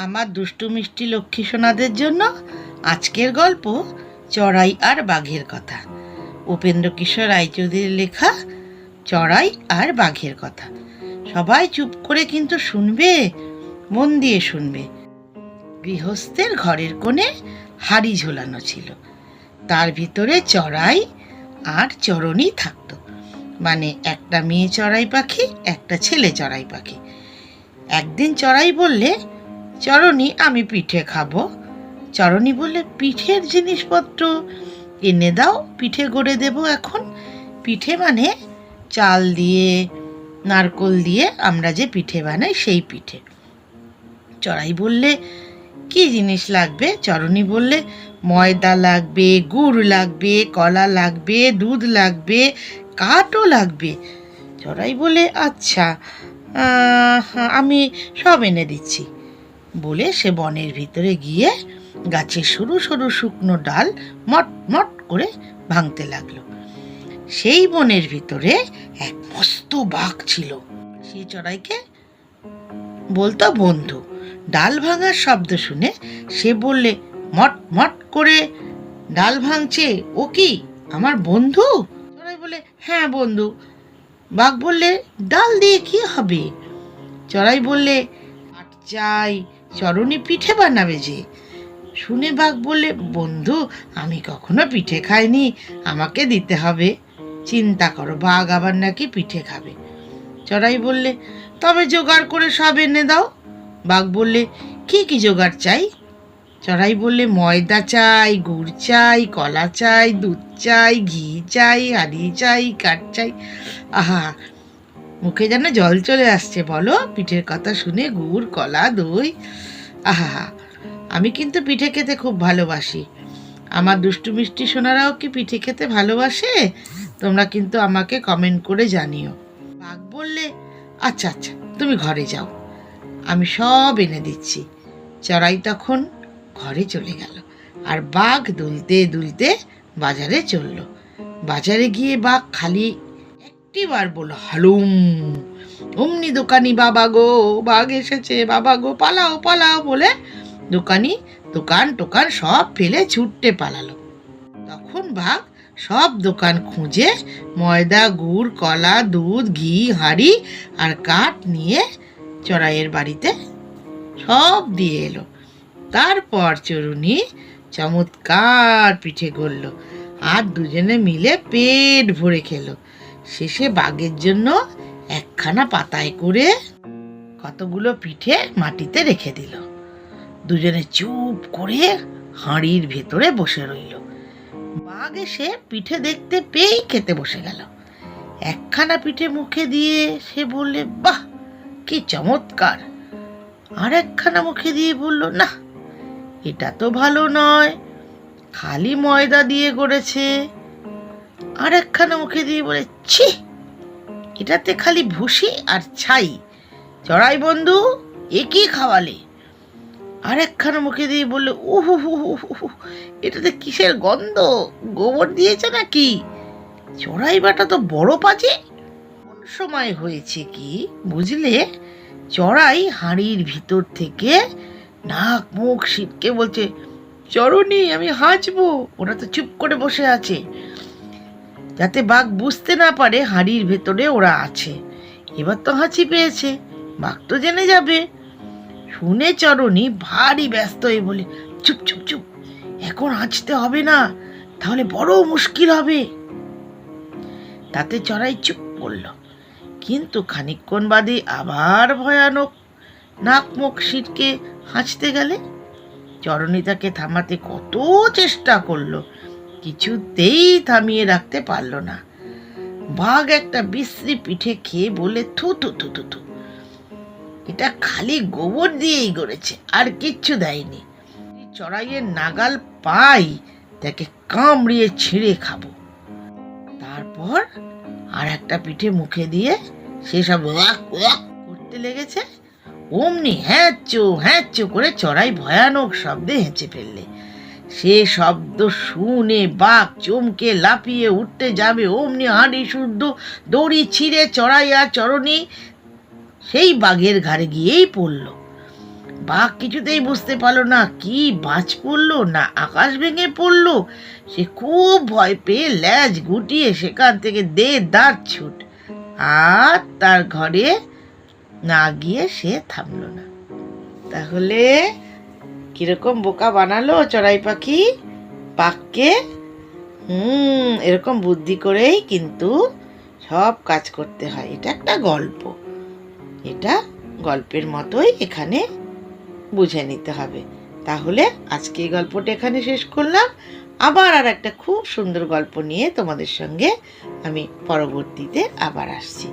আমার দুষ্টু মিষ্টি লক্ষ্মী সোনাদের জন্য আজকের গল্প চড়াই আর বাঘের কথা। উপেন্দ্র কিশোর রায়চৌধুরীর লেখা চড়াই আর বাঘের কথা। সবাই চুপ করে কিন্তু শুনবে, মন দিয়ে শুনবে। গৃহস্থের ঘরের কোণে হাড়ি ঝোলানো ছিল। তার ভিতরে চড়াই আর চরণই থাকতো। মানে একটা মেয়ে চড়াই পাখি, একটা ছেলে চড়াই পাখি। একদিন চড়াই বললে চরণী, আমি পিঠে খাব। চরণী বললে, পিঠের জিনিসপত্র এনে দাও, পিঠে গড়ে দেব এখন। পিঠে মানে চাল দিয়ে, নারকোল দিয়ে আমরা যে পিঠে বানাই সেই পিঠে। চড়াই বললে, কি জিনিস লাগবে? চরণী বললে, ময়দা লাগবে, গুড় লাগবে, কলা লাগবে, দুধ লাগবে কাঠও লাগবে। চড়াই বলে আচ্ছা আমি সব এনে দিচ্ছি। বলে সে বনের ভিতরে গিয়ে গাছের সরু সরু শুকনো ডাল মট মট করে ভাঙতে লাগল। সেই বনের ভিতরে এক মস্ত বাঘ ছিল। সেই চড়াইকে বলতো বন্ধু, ডাল ভাঙার শব্দ শুনে সে বললে, মট মট করে ডাল ভাঙছে, ও কি, আমার বন্ধু? চড়াই বলে হ্যাঁ বন্ধু। বাঘ বললে, ডাল দিয়ে কি হবে? চড়াই বললে আট চাই চরণী পিঠে বানাবে যে। শুনে বাঘ বললে, বন্ধু, আমি কখনো পিঠে খাইনি, আমাকে দিতে হবে। চিন্তা করো, বাঘ আবার নাকি পিঠে খাবে। চড়াই বললে, তবে জোগাড় করে সব এনে দাও। বাঘ বললে, কি কি জোগাড় চাই? চড়াই বললে, ময়দা চাই, গুড় চাই, কলা চাই, দুধ চাই, ঘি চাই, হাঁড়ি চাই, কাঠ চাই। আহা মুখে যেন জল চলে আসছে, বলো? পিঠের কথা শুনে গুড়, কলা, দই। আহা আমি কিন্তু পিঠে খেতে খুব ভালোবাসি। আমার দুষ্টু মিষ্টি সোনারাও কি পিঠে খেতে ভালোবাসে? তোমরা কিন্তু আমাকে কমেন্ট করে জানিও। বাঘ বললে আচ্ছা আচ্ছা তুমি ঘরে যাও। আমি সব এনে দিচ্ছি। চড়াই তখন ঘরে চলে গেল। আর বাঘ দুলতে দুলতে বাজারে চলল। বাজারে গিয়ে বাঘ খালি একটিবার বলল হালুম। অমনি দোকানি বাবা গো, বাঘ এসেছে, বাবা গো, পালাও পালাও বলে দোকানি দোকান টোকান সব ফেলে ছুটতে পালালো। তখন বাঘ সব দোকান খুঁজে ময়দা, গুড়, কলা, দুধ, ঘি, হাঁড়ি আর কাঠ নিয়ে চড়াইয়ের বাড়িতে সব দিয়ে এলো। তারপর চরুনি চমৎকার পিঠে গড়ল আর দুজনে মিলে পেট ভরে খেলো। শেষে বাঘের জন্য একখানা পাতায় করে কতগুলো পিঠে মাটিতে রেখে দিল। দুজনে চুপ করে হাঁড়ির ভেতরে বসে রইল। বাঘ এসে পিঠে দেখতে পেয়েই খেতে বসে গেল। একখানা পিঠে মুখে দিয়ে সে বললে, বাহ, কি চমৎকার! আর একখানা মুখে দিয়ে বলল, না, এটা তো ভালো নয়। খালি ময়দা দিয়ে গড়েছে। আর মুখে দিয়ে বলে, ছি, এটাতে খালি ভুসি আর ছাই। চড়াই বন্ধু, এ কি খাওয়ালে? আর মুখে দিয়ে বললে, উহু, হু হু এটাতে কিসের গন্ধ? গোবর দিয়েছে নাকি? চড়াই বাটা তো বড় পাচে? কোন সময় হয়েছে কি, বুঝলে? চড়াই হাঁড়ির ভিতর থেকে নাক, মুখ, সিটকে বলছে চরণী আমি হাঁচবো ওরা তো চুপ করে বসে আছে। যাতে বাঘ বুঝতে না পারে হাঁড়ির ভেতরে ওরা আছে। এবার তো হাঁচি পেয়েছে, বাঘ তো জেনে যাবে। শুনে চরণী ভারী ব্যস্ত হয়ে বলে, চুপ চুপ চুপ, এখন হাঁচতে হবে না, তাহলে বড় মুশকিল হবে। তাতে চড়াই চুপ করল। কিন্তু খানিকক্ষণ বাদে আবার ভয়ানক নাক মুখ সিটকে হাঁচতে গেলে চরণী তাকে থামাতে কত চেষ্টা করল। কিছুতেই থামিয়ে রাখতে পারল না। বাঘ একটা বিশ্রী পিঠে খেয়ে বলে, থু থু থু থু থু। এটা খালি গোবর দিয়েই গড়েছে, আর কিচ্ছু দেয়নি। চড়াইয়ের নাগাল পাই, তাকে কামড়িয়ে ছিঁড়ে খাব। তারপর আর একটা পিঠে মুখে দিয়ে সেসব করতে লেগেছে। অমনি হ্যাঁচো হ্যাঁচো করে চড়াই ভয়ানক শব্দে হেঁচে ফেললে। সে শব্দ শুনে বাঘ চমকে লাফিয়ে উঠতে যাবে। অমনি হাঁড়ি শুদ্ধ দড়ি ছিঁড়ে চড়াই আর চরণী সেই বাঘের ঘাড়ে গিয়েই পড়ল। বাঘ কিছুতেই বুঝতে পারল না কি বাজ পড়ল না আকাশ ভেঙে পড়ল। সে খুব ভয় পেয়ে ল্যাজ গুটিয়ে সেখান থেকে দে দাঁত ছুট। আর তার ঘরে না গিয়ে সে থামলো না। তাহলে কীরকম বোকা বানালো চড়াই পাখি? পাককে? হুম, এরকম বুদ্ধি করেই কিন্তু সব কাজ করতে হয়। এটা একটা গল্প। এটা গল্পের মতোই এখানে বুঝে নিতে হবে। তাহলে আজকে এই গল্পটা এখানে শেষ করলাম। আবার আর একটা খুব সুন্দর গল্প নিয়ে তোমাদের সঙ্গে আমি পরবর্তীতে আবার আসছি।